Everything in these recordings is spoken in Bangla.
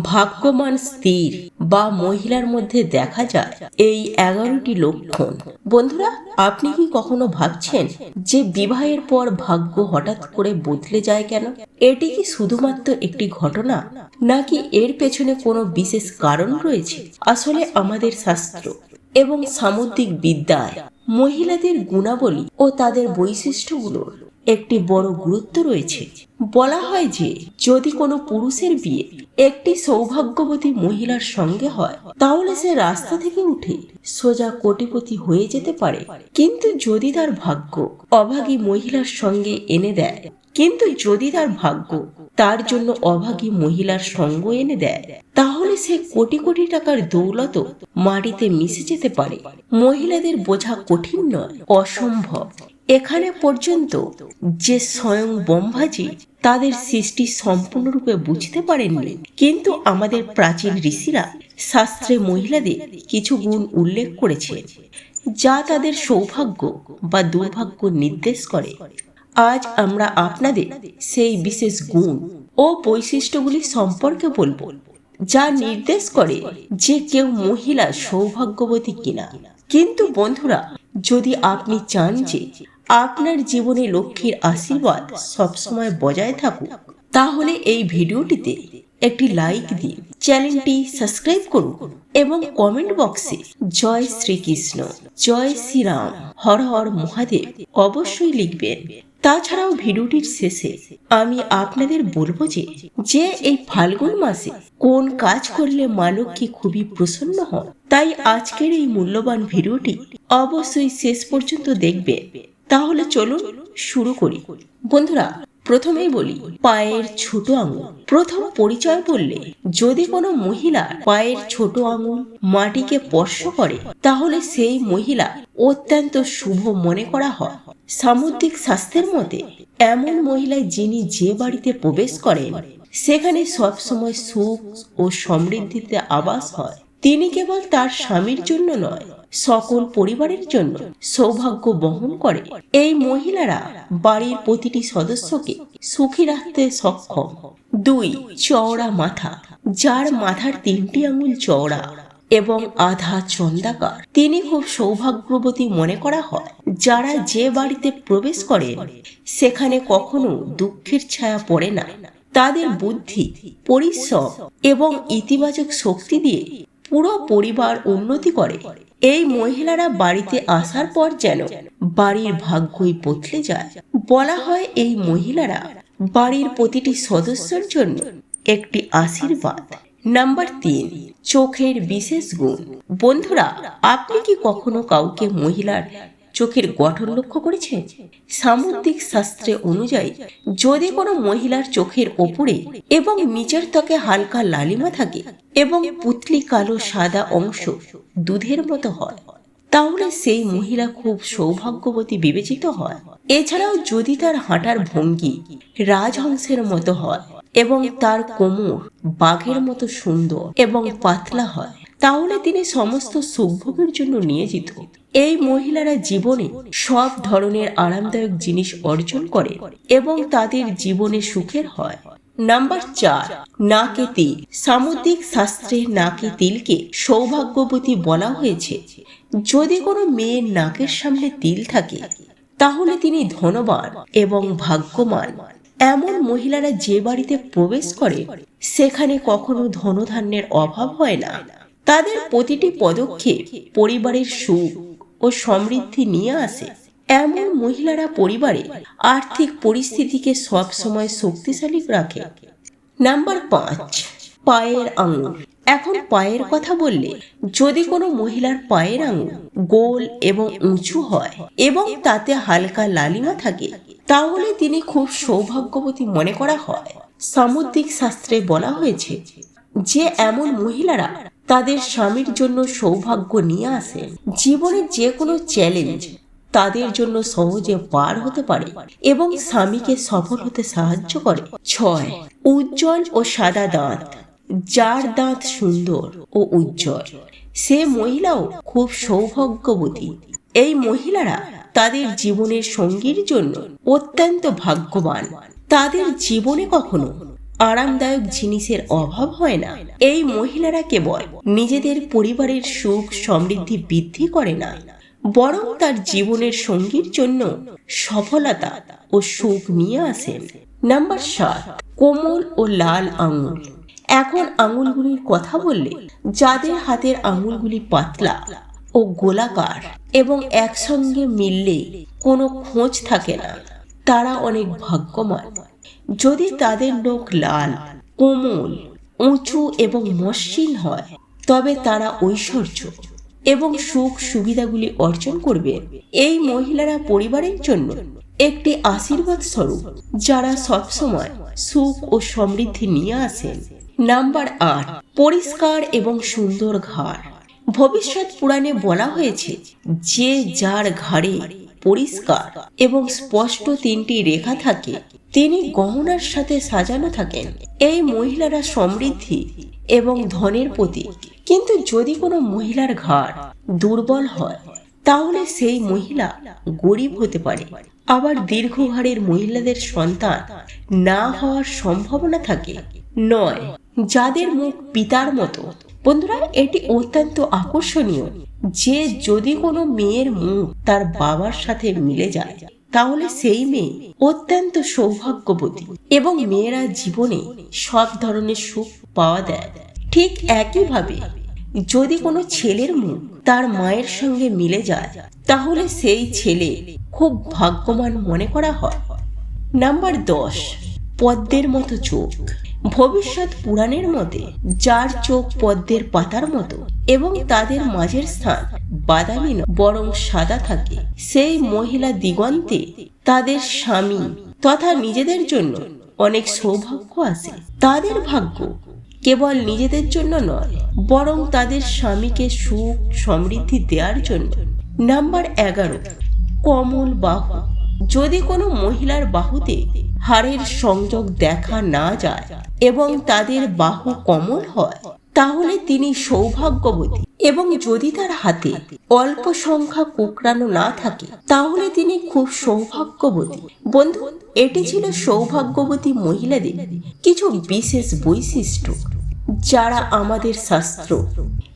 ভাগ্যবান স্থির বা মহিলার মধ্যে দেখা যায় এই এগারোটি লক্ষণ। বন্ধুরা, আপনি কি কখনো ভাবছেন যে বিবাহের পর ভাগ্য হঠাৎ করে বদলে যায় কেন? এটি কি শুধুমাত্র একটি ঘটনা, নাকি এর পেছনে কোনো বিশেষ কারণ রয়েছে? আসলে আমাদের শাস্ত্র এবং সামুদ্রিক বিদ্যায় মহিলাদের গুণাবলী ও তাদের বৈশিষ্ট্যগুলোর একটি বড় গুরুত্ব রয়েছে। বলা হয় যে, যদি কোনো পুরুষের বিয়ে একটি সৌভাগ্যবতী মহিলার সঙ্গে হয়। তাহলে সে রাস্তা থেকে উঠে সোজা কোটিপতি হয়ে যেতে পারে। কিন্তু যদি তার ভাগ্য অভাগী মহিলার সঙ্গে এনে দেয়, কিন্তু যদি তার ভাগ্য তার জন্য অভাগী মহিলার সঙ্গ এনে দেয়, তাহলে সে কোটি কোটি টাকার দৌলত মাটিতে মিশে যেতে পারে। মহিলাদের বোঝা কঠিন নয়, অসম্ভব। এখানে পর্যন্ত যে স্বয়ং ব্রহ্মাজি তাদের সৃষ্টি সম্পূর্ণরূপে বুঝতে পারেননি। কিন্তু আমাদের প্রাচীন ঋষিরা শাস্ত্রে মহিলাদের কিছু গুণ উল্লেখ করেছে, যা তাদের সৌভাগ্য বা দুর্ভাগ্য নির্দেশ করে। আজ আমরা আপনাদের সেই বিশেষ গুণ ও বৈশিষ্ট্যগুলি সম্পর্কে বলব, যা নির্দেশ করে যে কেউ মহিলা সৌভাগ্যবতী কিনা। কিন্তু বন্ধুরা, যদি আপনি চান যে আপনার জীবনে লক্ষ্মীর আশীর্বাদ সবসময় বজায় থাকুক, তাহলে এই ভিডিওটিতে একটি লাইক দিন চ্যানেলটি সাবস্ক্রাইব করুন এবং কমেন্ট বক্সে জয় শ্রীকৃষ্ণ, জয় শ্রীরাম, হর হর মহাদেব অবশ্যই লিখবেন। তাছাড়াও ভিডিওটির শেষে আমি আপনাদের বলব যে যে এই ফাল্গুন মাসে কোন কাজ করলে মা লক্ষ্মী খুবই প্রসন্ন হন, তাই আজকের এই মূল্যবান ভিডিওটি অবশ্যই শেষ পর্যন্ত দেখবেন। তাহলে চলুন শুরু করি। বন্ধুরা, প্রথমেই বলি, পায়ের ছোট আঙুল। প্রথম পরিচয় বললে, যদি কোনো মহিলা পায়ের ছোট আঙুল মাটিকে স্পর্শ করে, তাহলে সেই মহিলা অত্যন্ত শুভ মনে করা হয়। সামুদ্রিক স্বাস্থ্যের মতে, এমন মহিলা যিনি যে বাড়িতে প্রবেশ করেন, সেখানে সবসময় সুখ ও সমৃদ্ধিতে আবাস হয়। তিনি কেবল তার স্বামীর জন্য নয় সকল পরিবারের জন্য সৌভাগ্য বহন করে। এই মহিলারা বাড়ির প্রতিটি সদস্যকে সুখী রাখতে সক্ষম। দুই, চওড়া মাথা, যার মাথার তিনটি আঙুল চওড়া এবং আধা চন্দাকার তিনি খুব সৌভাগ্যবতী মনে করা হয়, যারা যে বাড়িতে প্রবেশ করেন সেখানে কখনো দুঃখের ছায়া পড়ে না। তাদের বুদ্ধি, পরিশ্রম এবং ইতিবাচক শক্তি দিয়ে পুরো পরিবার উন্নতি করে। এই মহিলারা বাড়িতে আসার পর যেন বাড়ির ভাগ্যই বদলে যায়। বলা হয় এই মহিলারা বাড়ির প্রতিটি সদস্যের জন্য একটি আশীর্বাদ। নাম্বার তিন, চোখের বিশেষ গুণ। বন্ধুরা, আপনি কি কখনো কাউকে মহিলার চোখের গঠন লক্ষ্য করেছেন সামুদ্রিক শাস্ত্রে অনুযায়ী, যদি কোনো মহিলার চোখের ওপরে এবং নিচের ত্বকে হালকা লালিমা থাকে এবং পুতলি কালো সাদা অংশ দুধের মতো হয়, তাহলে সেই মহিলা খুব সৌভাগ্যবতী বিবেচিত হয়। এছাড়াও যদি তার হাঁটার ভঙ্গি রাজহংসের মতো হয় এবং তার কোমর বাঘের মতো সুন্দর এবং পাতলা হয় তাহলে তিনি সমস্ত সুখভোগের জন্য নিয়োজিত। এই মহিলারা জীবনে সব ধরনের আরামদায়ক জিনিস অর্জন করে এবং তাদের জীবনে সুখের হয়। নাম্বার চার, নাকে তিল। সামুদ্রিক শাস্ত্রে নাকে তিলকে সৌভাগ্যবতী বলা হয়েছে। যদি কোনো মেয়ের নাকের সামনে তিল থাকে, তাহলে তিনি ধনবান এবং ভাগ্যমান। এমন মহিলারা যে বাড়িতে প্রবেশ করে, সেখানে কখনো ধনধান্যের অভাব হয় না। তাদের প্রতিটি পদক্ষেপ পরিবারের সুখ ও সমৃদ্ধি নিয়ে আসে। এমন মহিলারা পরিবারে আর্থিক পরিস্থিতিকে সবসময় শক্তিশালী রাখে। নাম্বার পাঁচ, পায়ের আঙুল। এখন পায়ের কথা বললে যদি কোনো মহিলার পায়ের আঙুল গোল এবং উঁচু হয় এবং তাতে হালকা লালিমা থাকে, তাহলে তিনি খুব সৌভাগ্যবতী মনে করা হয়। সামুদ্রিক শাস্ত্রে বলা হয়েছে যে, এমন মহিলারা তাদের স্বামীর জন্য সৌভাগ্য নিয়ে আসে। জীবনের যে কোনো চ্যালেঞ্জ তাদের জন্য সহজে পার হতে পারে এবং স্বামীকে সফল হতে সাহায্য করে। ছয়, উজ্জ্বল ও সাদা দাঁত। যার দাঁত সুন্দর ও উজ্জ্বল। সে মহিলাও খুব সৌভাগ্যবতী। এই মহিলারা তাদের জীবনের সঙ্গীর জন্য অত্যন্ত ভাগ্যবান। তাদের জীবনে কখনো আরামদায়ক জিনিসের অভাব হয় না। এই মহিলারা কেবল নিজেদের পরিবারের সুখ, সমৃদ্ধি বৃদ্ধি করে না, বরং তার জীবনের সঙ্গীর জন্য সফলতা ও সুখ নিয়ে আসেন। নাম্বার সাত, কোমল ও লাল আঙুল। এখন আঙুলগুলির কথা বললে যাদের হাতের আঙুলগুলি পাতলা ও গোলাকার এবং একসঙ্গে মিললে কোনো খোঁজ থাকে না, তারা অনেক ভাগ্যবান। যদি তাদের নখ লাল, কোমল, উঁচু এবং মসৃণ হয়, তবে তারা ঐশ্বর্য এবং সুখ সুবিধাগুলি অর্জন করবে। এই মহিলারা পরিবারের জন্য একটি আশীর্বাদ স্বরূপ, যারা সবসময় সুখ ও সমৃদ্ধি নিয়ে আসেন। নাম্বার আট, পরিষ্কার এবং সুন্দর ঘাড়। ভবিষ্যৎ পুরাণে বলা হয়েছে, যে যার ঘাড়ে পরিষ্কার এবং স্পষ্ট তিনটি রেখা থাকে তিনি গহনার সাথে সাজানো থাকেন। এই মহিলারা সমৃদ্ধি এবং ধনের প্রতীক। কিন্তু যদি কোনো মহিলার ঘাড় দুর্বল হয়, তাহলে সেই মহিলা গরিব হতে পারে। আবার দীর্ঘ ঘাড়ের মহিলাদের সন্তান না হওয়ার সম্ভাবনা থাকে। নয়, যাদের মুখ পিতার মতো। বন্ধুরা, এটি অত্যন্ত আকর্ষণীয় যে যদি কোনো মেয়ের মুখ তার বাবার সাথে মিলে যায় তাহলে সেই মেয়ে অত্যন্ত সৌভাগ্যবতী এবং মেয়েরা জীবনে সব ধরনের সুখ পাওয়া দেয়। ঠিক একইভাবে যদি কোনো ছেলের মুখ তার মায়ের সঙ্গে মিলে যায়, তাহলে সেই ছেলে খুব ভাগ্যবান মনে করা হয়। নাম্বার দশ, পদ্মের মতো চোখ। ভবিষ্যৎ পুরাণের মতে যার চোখ পদ্মের পাতার মতো এবং তাদের মাঝের স্থান বাদামি বরং সাদা থাকে। সেই মহিলা দিগন্তে তাদের স্বামী তথা নিজেদের জন্য অনেক সৌভাগ্য আসে তাদের ভাগ্য কেবল নিজেদের জন্য নয়, বরং তাদের স্বামীকে সুখ, সমৃদ্ধি দেওয়ার জন্য। নাম্বার এগারো, কমল বাহু। যদি কোনো মহিলার বাহুতে হাড়ের সংযোগ দেখা না যায় এবং তাদের বাহু কমল হয়, তাহলে তিনি সৌভাগ্যবতী। এবং যদি তার হাতে অল্প সংখ্যা কুকরানো না থাকে, তাহলে তিনি খুব সৌভাগ্যবতী। বন্ধু, এটি ছিল সৌভাগ্যবতী মহিলাদের কিছু বিশেষ বৈশিষ্ট্য যারা আমাদের শাস্ত্র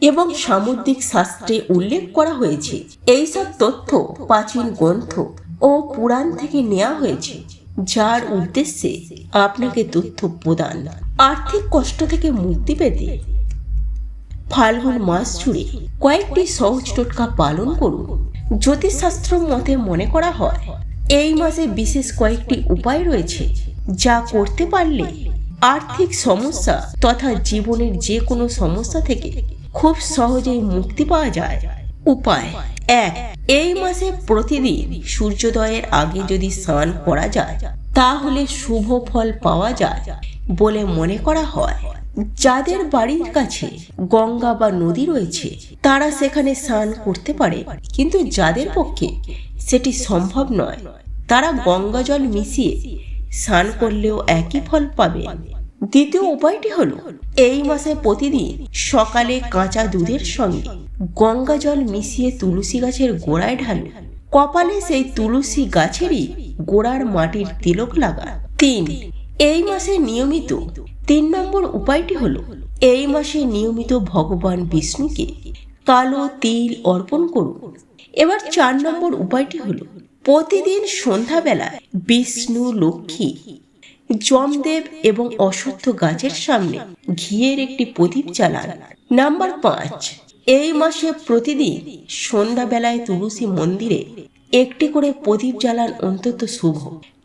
এবং সামুদ্রিক শাস্ত্রে উল্লেখ করা হয়েছে। এইসব তথ্য প্রাচীন গ্রন্থ ও পুরাণ থেকে নেওয়া হয়েছে, যার উদ্দেশ্যে আপনাকে তথ্য প্রদান, আর্থিক কষ্ট থেকে মুক্তি পেতে ফাল্গুন মাস জুড়ে কয়েকটি সহজ টোটকা পালন করুন। জ্যোতিষশাস্ত্র মতে মনে করা হয়, এই মাসে বিশেষ কয়েকটি উপায় রয়েছে যা করতে পারলে আর্থিক সমস্যা তথা জীবনের যে কোনো সমস্যা থেকে খুব সহজেই মুক্তি পাওয়া যায়। উপায় এক, এই মাসে প্রতিদিন সূর্যোদয়ের আগে যদি স্নান করা যায়, তাহলে শুভ ফল পাওয়া যায় বলে মনে করা হয়। যাদের বাড়ির কাছে গঙ্গা বা নদী রয়েছে, তারা সেখানে স্নান করতে পারে। কিন্তু যাদের পক্ষে সেটি সম্ভব নয়, তারা গঙ্গা জল মিশিয়ে স্নান করলেও একই ফল পাবে দ্বিতীয় উপায়টি হলো, এই মাসে প্রতিদিন সকালে কাঁচা দুধের সঙ্গে গঙ্গা জল মিশিয়ে তুলসী গাছের গোড়ায় ঢালুন। কপালে সেই তুলসী গাছেরই গোড়ার মাটির তিলক লাগা তিন, এই মাসে নিয়মিত, তিন নম্বর উপায়টি হলো, এই মাসে নিয়মিত ভগবান বিষ্ণুকে কালো তিল অর্পণ করুন। এবার চার নম্বর উপায়টি হলো, প্রতিদিন সন্ধ্যাবেলায় বিষ্ণু লক্ষ্মী যমদেব এবং অশ্বত্থ গাছের সামনে ঘিয়ের একটি প্রদীপ জ্বালান। নাম্বার পাঁচ, এই মাসে প্রতিদিন সন্ধ্যাবেলায় তুলসী মন্দিরে একটি করে প্রদীপ জ্বালান অন্তত শুভ।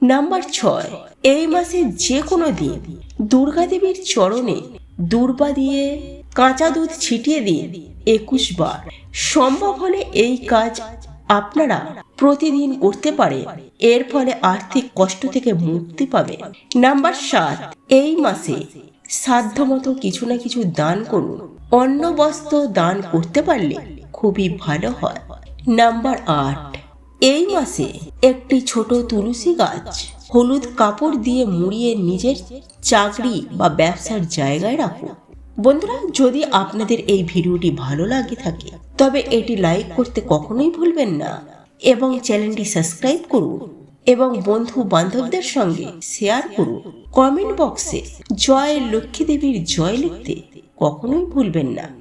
নাম্বার ছয়, এই মাসে যে কোনো দিন দুর্গাদেবীর চরণে দুর্বা দিয়ে কাঁচা দুধ ছিটিয়ে দিন একুশ বার। সম্ভব হলে এই কাজ আপনারা প্রতিদিন করতে পারে, এর ফলে আর্থিক কষ্ট থেকে মুক্তি পাবে। নাম্বার সাত, এই মাসে সাধ্যমতো কিছু না কিছু দান করুন। অন্ন বস্ত্র দান করতে পারলে খুবই ভালো হয়। নাম্বার আট, এই মাসে একটি ছোট তুলসী গাছ হলুদ কাপড় দিয়ে মুড়িয়ে নিজের চাকরি বা ব্যবসার জায়গায় রাখুন। বন্ধুরা, যদি আপনাদের এই ভিডিওটি ভালো লাগে থাকে তবে এটি লাইক করতে কখনোই ভুলবেন না এবং চ্যানেলটি সাবস্ক্রাইব করুন এবং বন্ধু বান্ধবদের সঙ্গে শেয়ার করুন। কমেন্ট বক্সে জয় লক্ষ্মী দেবীর জয় লিখতে কখনোই ভুলবেন না।